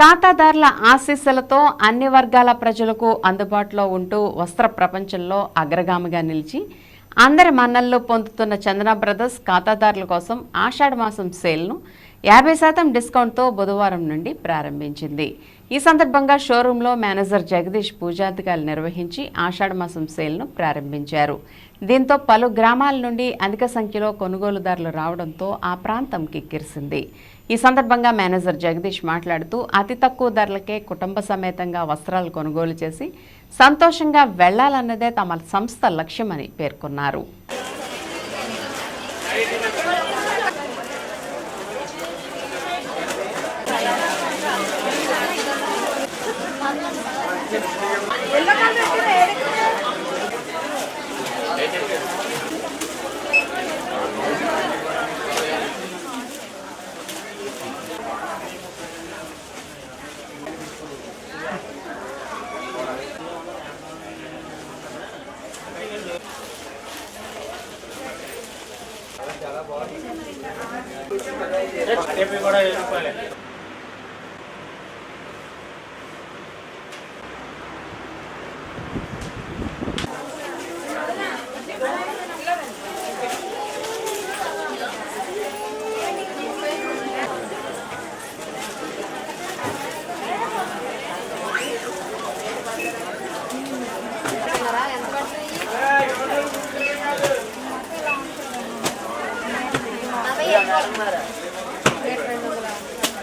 ఖాతాదారుల ఆశీస్సులతో అన్ని వర్గాల ప్రజలకు అందుబాటులో ఉంటూ వస్త్ర ప్రపంచంలో అగ్రగామిగా నిలిచి అందరి మన్నల్లో పొందుతున్న చందన బ్రదర్స్ ఖాతాదారుల కోసం ఆషాఢ మాసం సేల్ను యాభై శాతం డిస్కౌంట్తో బుధవారం నుండి ప్రారంభించింది. ఈ సందర్భంగా షోరూంలో మేనేజర్ జగదీష్ పూజాధికారులు నిర్వహించి ఆషాఢమాసం సేల్ను ప్రారంభించారు. దీంతో పలు గ్రామాల నుండి అధిక సంఖ్యలో కొనుగోలుదారులు రావడంతో ఆ ప్రాంతం కిక్కిరిసింది. ఈ సందర్భంగా మేనేజర్ జగదీష్ మాట్లాడుతూ అతి తక్కువ ధరలకే కుటుంబ సమేతంగా వస్త్రాలు కొనుగోలు చేసి సంతోషంగా వెళ్ళాలన్నదే తమ సంస్థ లక్ష్యమని పేర్కొన్నారు. కూడా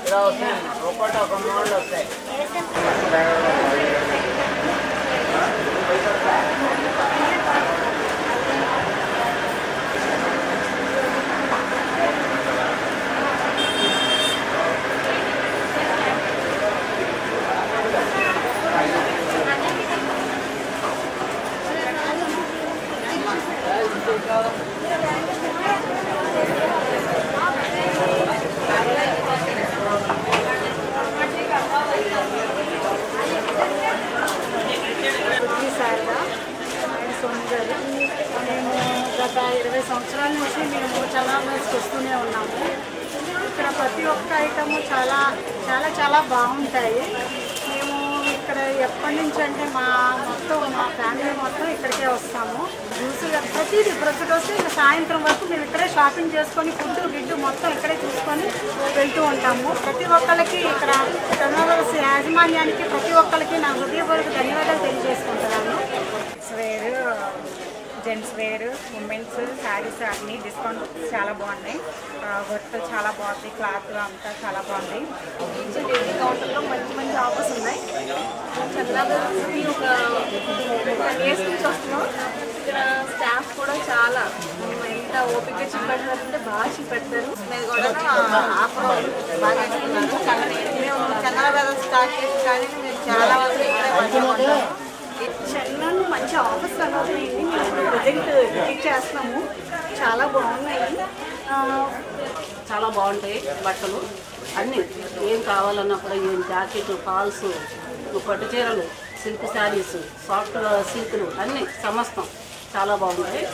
ఇలా వస్తాయి ఒక్కటి ఒక మోడల్ వస్తాయి. గత ఇరవై సంవత్సరాల నుంచి మేము చాలా మంది వస్తూనే ఉన్నాము. ఇక్కడ ప్రతి ఒక్క ఐటము చాలా చాలా చాలా బాగుంటాయి. మేము ఇక్కడ ఎప్పటి నుంచి అంటే మా మొత్తం మా ఫ్యామిలీ మొత్తం ఇక్కడికే వస్తాము. జ్యూస్ ప్రతిదీ ప్రతి వస్తే ఇంకా సాయంత్రం వరకు మేము ఇక్కడే షాపింగ్ చేసుకొని ఫుడ్ గిడ్డు మొత్తం ఇక్కడే చూసుకొని వెళ్తూ ఉంటాము. ప్రతి ఒక్కరికి ఇక్కడ చంద్రబాబు యాజమాన్యానికి ప్రతి ఒక్కరికి నా హృదయపూర్వక ధన్యవాదాలు తెలియజేసుకుంటున్నాను. వేరు జెంట్స్ వేర్ ఉమెన్స్ శారీస్ అన్నీ డిస్కౌంట్ చాలా బాగున్నాయి. వర్క్ చాలా బాగుంది క్లాత్ అంతా చాలా బాగుంది. కౌంటర్లో మంచి మంచి ఆఫర్స్ ఉన్నాయి. చంద్రబాబుకి ఒక టెన్ ఇయర్స్ నుంచి వస్తున్నాం. ఇక్కడ స్టాఫ్ కూడా చాలా. ఎంత ఓపిక చూపెడతారంటే బాగా చూపెడతారు. మీద కూడా ఆఫర్ బాగా మేము చంద్రబాబు స్టార్ట్ చేసి కానీ మేము చాలా వరకు ఇక్కడ మంచి ఆఫర్స్ చేస్తున్నాము. చాలా బాగున్నాయి. చాలా బాగుంటాయి బట్టలు. అన్నీ ఏం కావాలన్నా కూడా ఏం జాకెట్ ఫాల్స్ పట్టు చీరలు సిల్క్ శారీస్ సాఫ్ట్ సిల్క్లు అన్నీ సమస్తం చాలా బాగుంటాయి.